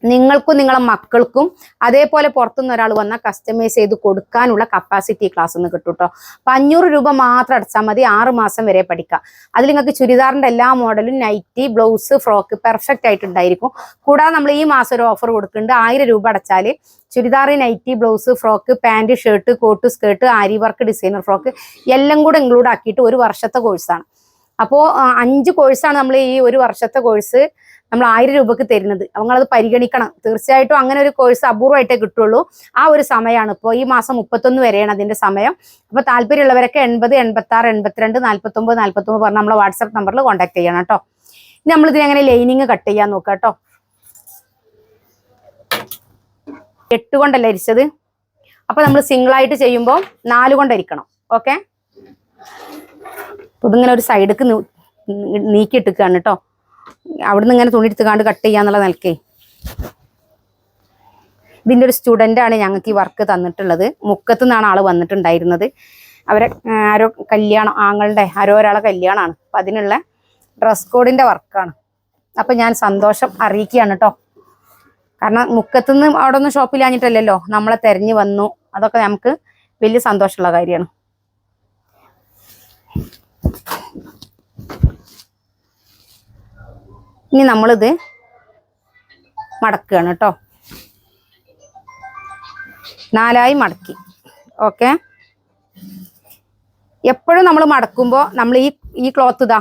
നിങ്ങൾക്കും നിങ്ങളെ മക്കൾക്കും അതേപോലെ പുറത്തുനിന്ന് ഒരാൾ വന്നാൽ കസ്റ്റമൈസ് ചെയ്ത് കൊടുക്കാനുള്ള കപ്പാസിറ്റി ക്ലാസ് ഒന്ന് കിട്ടും കേട്ടോ അപ്പം അഞ്ഞൂറ് രൂപ മാത്രം അടച്ചാൽ മതി ആറ് മാസം വരെ പഠിക്കാം. അതിൽ നിങ്ങൾക്ക് ചുരിദാറിന്റെ എല്ലാ മോഡലും നൈറ്റി ബ്ലൗസ് ഫ്രോക്ക് പെർഫെക്റ്റ് ആയിട്ടുണ്ടായിരിക്കും. കൂടാതെ നമ്മൾ ഈ മാസം ഒരു ഓഫർ കൊടുക്കുന്നുണ്ട്. ആയിരം രൂപ അടച്ചാൽ churidar nightie blouse frock pant shirt coat skirt aari work designer frock എല്ലാം കൂടെ ഇൻക്ലൂഡ് ആക്കിയിട്ട് ഒരു വർഷത്തെ കോഴ്സാണ് അപ്പോൾ അഞ്ച് കോഴ്സാണ് നമ്മൾ ഈ ഒരു വർഷത്തെ കോഴ്സ് നമ്മൾ ആയിരം രൂപക്ക് തരുന്നത്. അത് പരിഗണിക്കണം. തീർച്ചയായിട്ടും അങ്ങനെ ഒരു കോഴ്സ് അപൂർവമായിട്ടേ കിട്ടുള്ളൂ. ആ ഒരു സമയമാണ്. ഇപ്പോൾ ഈ മാസം മുപ്പത്തൊന്ന് വരെയാണ് അതിന്റെ സമയം. അപ്പോൾ താല്പര്യമുള്ളവരൊക്കെ എൺപത് എൺപത്തി ആറ് എൺപത്തിരണ്ട് നാൽപ്പത്തൊമ്പത് നാൽപ്പത്തൊമ്പത് പറഞ്ഞ് നമ്മളെ വാട്സാപ്പ് നമ്പറിൽ കോൺടാക്ട് ചെയ്യണം കേട്ടോ. ഇനി നമ്മളിത് അങ്ങനെ ലൈനിങ് കട്ട് ചെയ്യാൻ നോക്കാം കേട്ടോ. എട്ട് കൊണ്ടല്ല അരിച്ചത്? അപ്പൊ നമ്മൾ സിംഗിൾ ആയിട്ട് ചെയ്യുമ്പോൾ നാല് കൊണ്ടരിക്കണം ഓക്കെ ഇതിങ്ങനെ ഒരു സൈഡിക്ക് നീക്കി ഇട്ടിക്കാണ് കേട്ടോ. അവിടുന്ന് ഇങ്ങനെ തുണി എടുത്തുകാണ്ട് കട്ട് ചെയ്യാന്നുള്ള നിലക്കേ. ഇതിന്റെ ഒരു സ്റ്റുഡന്റ് ആണ് ഞങ്ങൾക്ക് ഈ വർക്ക് തന്നിട്ടുള്ളത്. മുക്കത്തു നിന്നാണ് ആൾ വന്നിട്ടുണ്ടായിരുന്നത്. അവരെ ആരോ കല്യാണം ആങ്ങളുടെ ആരോ ഒരാളെ കല്യാണമാണ് അപ്പം അതിനുള്ള ഡ്രസ് കോഡിന്റെ വർക്കാണ് അപ്പം ഞാൻ സന്തോഷം അറിയിക്കുകയാണ് കേട്ടോ കാരണം മുക്കത്തുനിന്ന് അവിടെ ഒന്നും ഷോപ്പിൽ ആഞ്ഞിട്ടല്ലല്ലോ നമ്മളെ തെരഞ്ഞു വന്നു. അതൊക്കെ നമുക്ക് വലിയ സന്തോഷമുള്ള കാര്യമാണ്. ഇനി നമ്മളിത് മടക്കുകയാണ് കേട്ടോ. നാലായി മടക്കി. ഓക്കെ? എപ്പോഴും നമ്മൾ മടക്കുമ്പോൾ നമ്മൾ ഈ ഈ ക്ലോത്ത് ഇതാ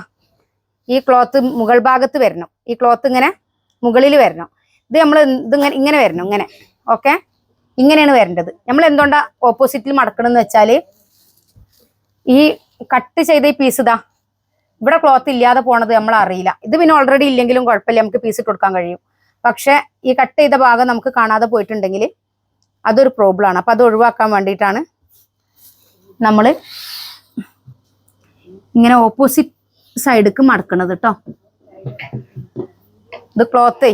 ഈ ക്ലോത്ത് മുകൾ ഭാഗത്ത് വരണം. ഈ ക്ലോത്ത് ഇങ്ങനെ മുകളിൽ വരണം. ഇത് നമ്മൾ ഇതിങ്ങനെ ഇങ്ങനെ വരണം ഇങ്ങനെ. ഓക്കെ? ഇങ്ങനെയാണ് വരേണ്ടത്. നമ്മൾ എന്തുകൊണ്ടാണ് ഓപ്പോസിറ്റിൽ മടക്കണമെന്ന് വെച്ചാൽ ഈ കട്ട് ചെയ്ത ഈ പീസ് ഇതാ ഇവിടെ ക്ലോത്ത് ഇല്ലാതെ പോണത് നമ്മൾ അറിയില്ല. ഇത് പിന്നെ ഓൾറെഡി ഇല്ലെങ്കിലും കുഴപ്പമില്ല നമുക്ക് പീസ് ഇട്ട് കൊടുക്കാൻ കഴിയും. പക്ഷെ ഈ കട്ട് ചെയ്ത ഭാഗം നമുക്ക് കാണാതെ പോയിട്ടുണ്ടെങ്കിൽ അതൊരു പ്രോബ്ലം ആണ്. അപ്പൊ അത് ഒഴിവാക്കാൻ വേണ്ടിയിട്ടാണ് നമ്മൾ ഇങ്ങനെ ഓപ്പോസിറ്റ് സൈഡിക്ക് മടക്കണത് കേട്ടോ ഇത് ക്ലോത്തേ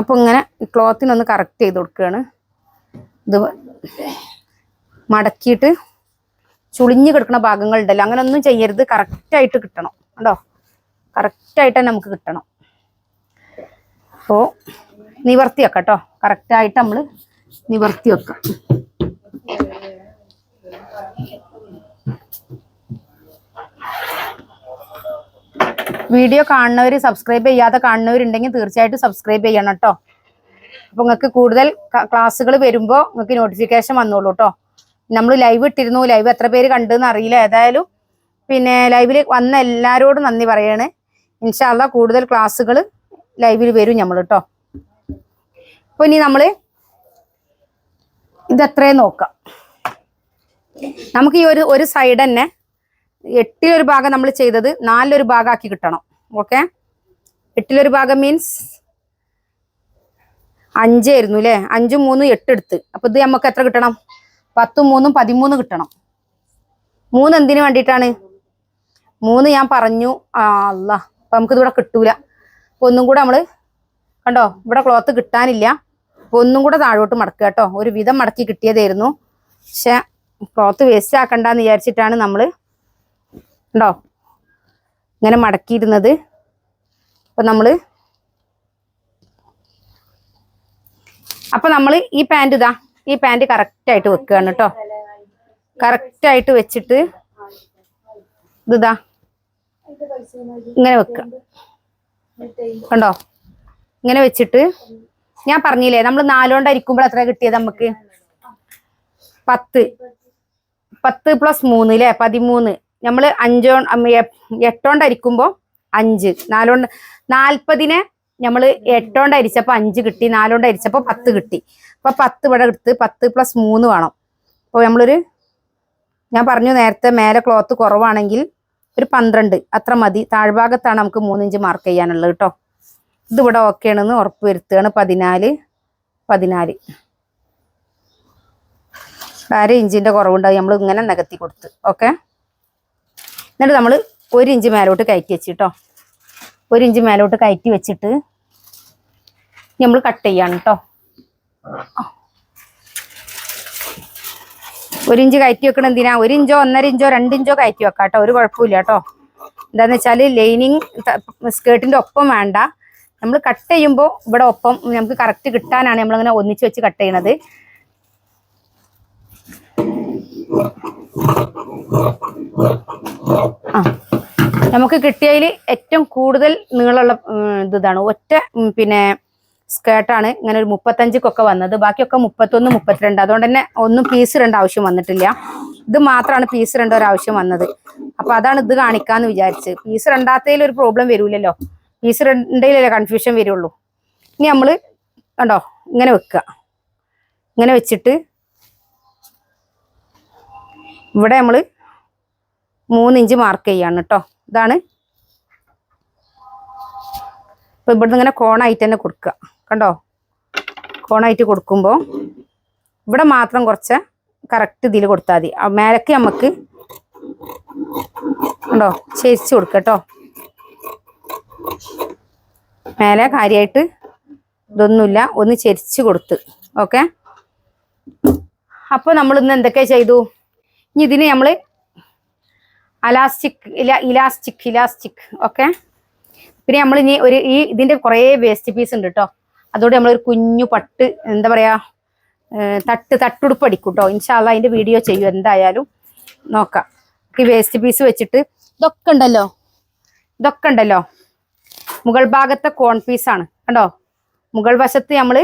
അപ്പൊ ഇങ്ങനെ ക്ലോത്തിനൊന്ന് കറക്റ്റ് ചെയ്ത് കൊടുക്കുകയാണ്. ഇത് മടക്കിയിട്ട് ചുളിഞ്ഞു കിടക്കുന്ന ഭാഗങ്ങൾ ഉണ്ടല്ലോ അങ്ങനെ ഒന്നും ചെയ്യരുത് കറക്റ്റായിട്ട് കിട്ടണം കേട്ടോ കറക്റ്റായിട്ട് തന്നെ നമുക്ക് കിട്ടണം. അപ്പോൾ നിവർത്തി വെക്കാം കേട്ടോ കറക്റ്റായിട്ട് നമ്മൾ നിവർത്തി വെക്കാം. വീഡിയോ കാണുന്നവർ സബ്സ്ക്രൈബ് ചെയ്യാതെ കാണുന്നവരുണ്ടെങ്കിൽ തീർച്ചയായിട്ടും സബ്സ്ക്രൈബ് ചെയ്യണം കേട്ടോ അപ്പൊ നിങ്ങൾക്ക് കൂടുതൽ ക്ലാസ്സുകൾ വരുമ്പോൾ നിങ്ങൾക്ക് നോട്ടിഫിക്കേഷൻ വന്നോളൂ കേട്ടോ നമ്മൾ ലൈവ് ഇട്ടിരുന്നു. ലൈവ് എത്ര പേര് കണ്ടെന്ന് അറിയില്ല. ഏതായാലും പിന്നെ ലൈവിൽ വന്ന എല്ലാവരോടും നന്ദി പറയാണ്. ഇൻഷാല്ല കൂടുതൽ ക്ലാസ്സുകൾ ലൈവിൽ വരും നമ്മൾ കേട്ടോ അപ്പൊ ഇനി നമ്മൾ ഇതത്രേ നോക്കാം. നമുക്ക് ഈ ഒരു ഒരു സൈഡ് തന്നെ എട്ടിലൊരു ഭാഗം നമ്മൾ ചെയ്തത് നാലിലൊരു ഭാഗമാക്കി കിട്ടണം. ഓക്കെ എട്ടിലൊരു ഭാഗം മീൻസ് അഞ്ചായിരുന്നു അല്ലേ അഞ്ചും മൂന്നും എട്ട് എടുത്ത്. അപ്പൊ ഇത് നമുക്ക് എത്ര കിട്ടണം? പത്തും മൂന്നും പതിമൂന്ന് കിട്ടണം. മൂന്ന് എന്തിനു വേണ്ടിയിട്ടാണ്? മൂന്ന് ഞാൻ പറഞ്ഞു. ആ അല്ല അപ്പൊ നമുക്ക് ഇതിവിടെ കിട്ടൂല. അപ്പൊ ഒന്നും കൂടെ നമ്മൾ കണ്ടോ ഇവിടെ ക്ലോത്ത് കിട്ടാനില്ല. അപ്പൊ ഒന്നും കൂടെ താഴോട്ട് മടക്കുക കേട്ടോ. ഒരു വിധം മടക്കി കിട്ടിയതായിരുന്നു. പക്ഷെ ക്ലോത്ത് വേസ്റ്റ് ആക്കണ്ടെന്ന് വിചാരിച്ചിട്ടാണ് നമ്മൾ ഉണ്ടോ ഇങ്ങനെ മടക്കിയിരുന്നത്. അപ്പൊ നമ്മൾ അപ്പൊ നമ്മൾ ഈ പാന്റ് ഇതാ ഈ പാന്റ് കറക്റ്റ് ആയിട്ട് വെക്കുകയാണ് കേട്ടോ കറക്റ്റ് ആയിട്ട് വെച്ചിട്ട് ഇതാ ഇങ്ങനെ വെക്കുക. കണ്ടോ? ഇങ്ങനെ വെച്ചിട്ട് ഞാൻ പറഞ്ഞില്ലേ നമ്മൾ നാലുകൊണ്ട് അരിക്കുമ്പോൾ എത്ര കിട്ടിയത് നമുക്ക് പത്ത്. പത്ത് പ്ലസ് മൂന്ന് അല്ലേ പതിമൂന്ന്. നമ്മൾ അഞ്ചോ എട്ടോണ്ട് അരിക്കുമ്പോൾ അഞ്ച്. നാലോണ്ട് നാൽപ്പതിനെ നമ്മൾ എട്ടോണ്ട് അരിച്ചപ്പോൾ അഞ്ച് കിട്ടി. നാലോണ്ട് അരിച്ചപ്പോൾ പത്ത് കിട്ടി. അപ്പൊ പത്ത് ഇവിടെ എടുത്ത് പത്ത് പ്ലസ് മൂന്ന് വേണം. അപ്പോൾ നമ്മളൊരു ഞാൻ പറഞ്ഞു നേരത്തെ മേലെ ക്ലോത്ത് കുറവാണെങ്കിൽ ഒരു പന്ത്രണ്ട് അത്ര മതി. താഴ്ഭാഗത്താണ് നമുക്ക് മൂന്നിഞ്ച് മാർക്ക് ചെയ്യാനുള്ളത് കേട്ടോ ഇതിവിടെ ഓക്കെ ആണെന്ന് ഉറപ്പ് വരുത്തുകയാണ്. പതിനാല് പതിനാല്. അര ഇഞ്ചിന്റെ കുറവുണ്ടാവും. നമ്മൾ ഇങ്ങനെ നികത്തി കൊടുത്ത്. ഓക്കെ എന്നിട്ട് നമ്മൾ ഒരു ഇഞ്ച് മേലോട്ട് കയറ്റി വെച്ച് കേട്ടോ ഒരു ഇഞ്ച് മേലോട്ട് കയറ്റി വെച്ചിട്ട് നമ്മൾ കട്ട് ചെയ്യാണ് കേട്ടോ ഒരു ഇഞ്ച് കയറ്റി വെക്കണം എന്തിനാ? ഒരു ഇഞ്ചോ ഒന്നര ഇഞ്ചോ രണ്ടിഞ്ചോ കയറ്റി വെക്കാം കേട്ടോ ഒരു കുഴപ്പമില്ല കേട്ടോ എന്താന്ന് വെച്ചാൽ ലൈനിങ് സ്കേർട്ടിന്റെ ഒപ്പം വേണ്ട. നമ്മൾ കട്ട് ചെയ്യുമ്പോൾ ഇവിടെ ഒപ്പം നമുക്ക് കറക്റ്റ് കിട്ടാനാണ് നമ്മളിങ്ങനെ ഒന്നിച്ച് വെച്ച് കട്ട് ചെയ്യണത്. ആ. നമുക്ക് കിട്ടിയതിൽ ഏറ്റവും കൂടുതൽ നീളമുള്ള ഇത് ഇതാണ്. ഒറ്റ പിന്നെ സ്കേർട്ടാണ് ഇങ്ങനെ ഒരു മുപ്പത്തഞ്ചിക്കൊക്കെ വന്നത്. ബാക്കിയൊക്കെ മുപ്പത്തൊന്ന് മുപ്പത്തിരണ്ട്. അതുകൊണ്ട് തന്നെ ഒന്നും പീസ് രണ്ട് ആവശ്യം വന്നിട്ടില്ല. ഇത് മാത്രമാണ് പീസ് രണ്ട് ഒരു ആവശ്യം വന്നത്. അപ്പൊ അതാണ് ഇത് കാണിക്കാന്ന് വിചാരിച്ച്. പീസ് രണ്ടാത്തതിൽ ഒരു പ്രോബ്ലം വരൂലല്ലോ. പീസ് രണ്ടതിലല്ലേ കൺഫ്യൂഷൻ വരുള്ളൂ. ഇനി നമ്മൾ കണ്ടോ ഇങ്ങനെ വെക്കുക. ഇങ്ങനെ വെച്ചിട്ട് ഇവിടെ നമ്മൾ മൂന്നിഞ്ച് മാർക്ക് ചെയ്യാണ് കേട്ടോ ഇതാണ്. ഇപ്പൊ ഇവിടുന്ന് ഇങ്ങനെ കോണായിട്ട് തന്നെ കൊടുക്കുക. കണ്ടോ? കോണായിട്ട് കൊടുക്കുമ്പോൾ ഇവിടെ മാത്രം കുറച്ച് കറക്റ്റ് ഇതിൽ കൊടുത്താൽ മതി. മേലക്ക് നമുക്ക് കണ്ടോ? ചേരിച്ച് കൊടുക്കട്ടോ കേട്ടോ മേലെ കാര്യമായിട്ട് ഇതൊന്നുമില്ല. ഒന്ന് ചെരിച്ച് കൊടുത്ത്. ഓക്കെ? അപ്പോൾ നമ്മൾ ഇന്ന് എന്തൊക്കെ ചെയ്തു? ഇനി ഇതിന് നമ്മൾ അലാസ്റ്റിക് ഇല ഇലാസ്റ്റിക് ഇലാസ്റ്റിക്. ഓക്കെ? പിന്നെ നമ്മൾ ഇനി ഒരു ഈ ഇതിന്റെ കുറേ വേസ്റ്റ് പീസ് ഉണ്ട് കേട്ടോ അതോടെ നമ്മളൊരു കുഞ്ഞു പട്ട് എന്താ പറയാ തട്ട് തട്ടുടുപ്പ് അടിക്കും കേട്ടോ ഇൻഷാല്ല അതിന്റെ വീഡിയോ ചെയ്യും. എന്തായാലും നോക്കാം. ഈ വേസ്റ്റ് പീസ് വെച്ചിട്ട് ഇതൊക്കെ ഉണ്ടല്ലോ? ഇതൊക്കെ ഉണ്ടല്ലോ? മുകൾ ഭാഗത്തെ കോൺ പീസാണ് കണ്ടോ? മുകൾ വശത്ത് നമ്മൾ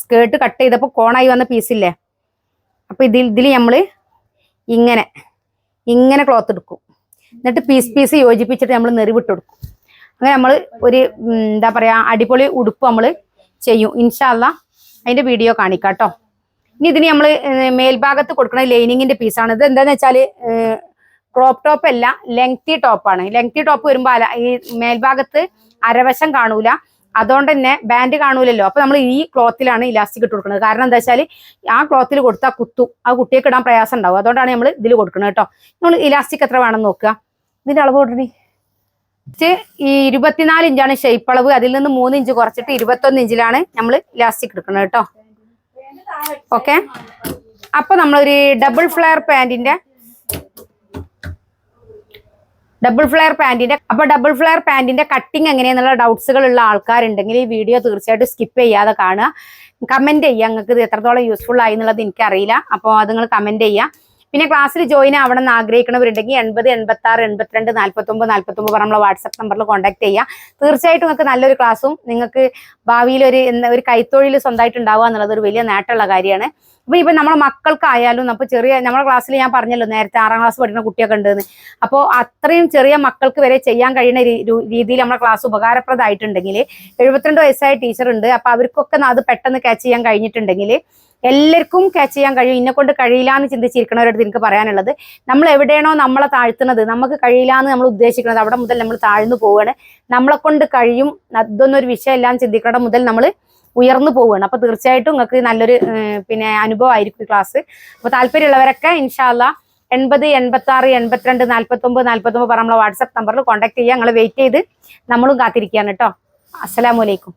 സ്കേർട്ട് കട്ട് ചെയ്തപ്പോൾ കോണായി വന്ന പീസില്ലേ അപ്പൊ ഇതിൽ ഇതിൽ നമ്മൾ ഇങ്ങനെ ഇങ്ങനെ ക്ലോത്ത് എടുക്കും. എന്നിട്ട് പീസ് പീസ് യോജിപ്പിച്ചിട്ട് നമ്മൾ നെറിവിട്ട് കൊടുക്കും അങ്ങനെ നമ്മൾ ഒരു എന്താ പറയാ അടിപൊളി ഉടുപ്പ് നമ്മൾ ചെയ്യും. ഇൻഷാല്ല അതിന്റെ വീഡിയോ കാണിക്കാം ഇനി ഇതിന് നമ്മൾ മേൽഭാഗത്ത് കൊടുക്കുന്ന ലൈനിങ്ങിന്റെ പീസാണ്. ഇത് എന്താന്ന് വെച്ചാൽ ക്രോപ്പ് ടോപ്പ് അല്ല ലെങ്തി ടോപ്പാണ് ലെങ്തി ടോപ്പ് വരുമ്പോൾ അല ഈ മേൽഭാഗത്ത് അരവശം കാണൂല. അതുകൊണ്ട് തന്നെ ബാൻഡ് കാണൂലല്ലോ. അപ്പൊ നമ്മൾ ഈ ക്ലോത്തിലാണ് ഇലാസ്റ്റിക് ഇട്ട് കൊടുക്കുന്നത്. കാരണം എന്താ വെച്ചാൽ ആ ക്ലോത്തിൽ കൊടുത്താൽ കുത്തു. ആ കുട്ടിയെ ഇടാൻ പ്രയാസം ഉണ്ടാവും. അതുകൊണ്ടാണ് നമ്മൾ ഇതിൽ കൊടുക്കുന്നത് കേട്ടോ. നമ്മൾ ഇലാസ്റ്റിക് എത്ര വേണം നോക്കുക. ഇതിന്റെ അളവ് കൊടുക്കണേ ഈ ഇരുപത്തിനാല് ഇഞ്ചാണ് ഷേപ്പ് അളവ്. അതിൽ നിന്ന് മൂന്ന് ഇഞ്ച് കുറച്ചിട്ട് ഇരുപത്തൊന്ന് ഇഞ്ചിലാണ് നമ്മൾ ഇലാസ്റ്റിക് എടുക്കുന്നത് കേട്ടോ. ഓക്കെ അപ്പൊ നമ്മളൊരു ഡബിൾ ഫ്ലെയർ പാന്റിന്റെ ഡബിൾ ഫ്ലെയർ പാന്റിന്റെ അപ്പൊ ഡബിൾ ഫ്ലെയർ പാന്റിന്റെ കട്ടിങ് എങ്ങനെയെന്നുള്ള ഡൗട്ട്സുകൾ ഉള്ള ആൾക്കാരുണ്ടെങ്കിൽ ഈ വീഡിയോ തീർച്ചയായിട്ടും സ്കിപ്പ് ചെയ്യാതെ കാണുക. കമന്റ് ചെയ്യുക. നിങ്ങൾക്ക് ഇത് എത്രത്തോളം യൂസ്ഫുൾ ആയി എന്നുള്ളത് എനിക്കറിയില്ല. അപ്പോൾ അത് നിങ്ങൾ കമന്റ് ചെയ്യുക. പിന്നെ ക്ലാസ്സിൽ ജോയിൻ ആവണം എന്ന് ആഗ്രഹിക്കുന്നവരുണ്ടെങ്കിൽ എൺപത് എൺപത്തി ആറ് എൺപത്തിരണ്ട് നാൽപ്പത്തൊമ്പത് നാൽപ്പത്തൊമ്പത് നമ്മളെ വാട്സപ്പ് നമ്പറിൽ കോൺടാക്ട് ചെയ്യുക തീർച്ചയായിട്ടും നിങ്ങൾക്ക് നല്ലൊരു ക്ലാസ്സും നിങ്ങൾക്ക് ഭാവിയിൽ ഒരു ഒരു കൈത്തൊഴിൽ സ്വന്തമായിട്ട് ഉണ്ടാവുക എന്നുള്ളത് ഒരു വലിയ നേട്ടമുള്ള കാര്യമാണ്. അപ്പൊ ഇപ്പൊ നമ്മളെ മക്കൾക്കായാലും അപ്പൊ ചെറിയ നമ്മുടെ ക്ലാസ്സിൽ ഞാൻ പറഞ്ഞല്ലോ നേരത്തെ ആറാം ക്ലാസ് പഠിക്കുന്ന കുട്ടിയൊക്കെ ഉണ്ടെന്ന്. അപ്പോൾ അത്രയും ചെറിയ മക്കൾക്ക് വരെ ചെയ്യാൻ കഴിയുന്ന രീതിയിൽ നമ്മുടെ ക്ലാസ് ഉപകാരപ്രദമായിട്ടുണ്ടെങ്കിൽ എഴുപത്തിരണ്ട് വയസ്സായ ടീച്ചർ ഉണ്ട് അപ്പൊ അവർക്കൊക്കെ അത് പെട്ടെന്ന് ക്യാച്ച് ചെയ്യാൻ കഴിഞ്ഞിട്ടുണ്ടെങ്കിൽ എല്ലാവർക്കും ക്യാച്ച് ചെയ്യാൻ കഴിയും. ഇന്നെ കൊണ്ട് കഴിയില്ല എന്ന് ചിന്തിച്ചിരിക്കണവരടുത്ത് എനിക്ക് പറയാനുള്ളത്. നമ്മൾ എവിടെയാണോ നമ്മളെ താഴ്ത്തുന്നത് നമുക്ക് കഴിയില്ല എന്ന് നമ്മൾ ഉദ്ദേശിക്കുന്നത് അവിടെ മുതൽ നമ്മൾ താഴ്ന്നു പോവുകയാണ്. നമ്മളെ കൊണ്ട് കഴിയും അതൊന്നും ഒരു വിഷയമല്ല എന്ന് മുതൽ നമ്മൾ ഉയർന്നു പോവുകയാണ്. അപ്പൊ തീർച്ചയായിട്ടും നിങ്ങൾക്ക് നല്ലൊരു പിന്നെ അനുഭവമായിരിക്കും ക്ലാസ് അപ്പൊ താല്പര്യമുള്ളവരൊക്കെ ഇൻഷാല്ല എൺപത് എൺപത്തി ആറ് എൺപത്തിരണ്ട് നാൽപ്പത്തൊമ്പത് നാൽപ്പത്തൊമ്പത് പറഞ്ഞ നമ്മളെ വാട്സപ്പ് നമ്പറിൽ കോൺടാക്ട് ചെയ്യുക നിങ്ങൾ വെയിറ്റ് ചെയ്ത് നമ്മളും കാത്തിരിക്കുകയാണ് കേട്ടോ. അസ്സലാമലൈക്കും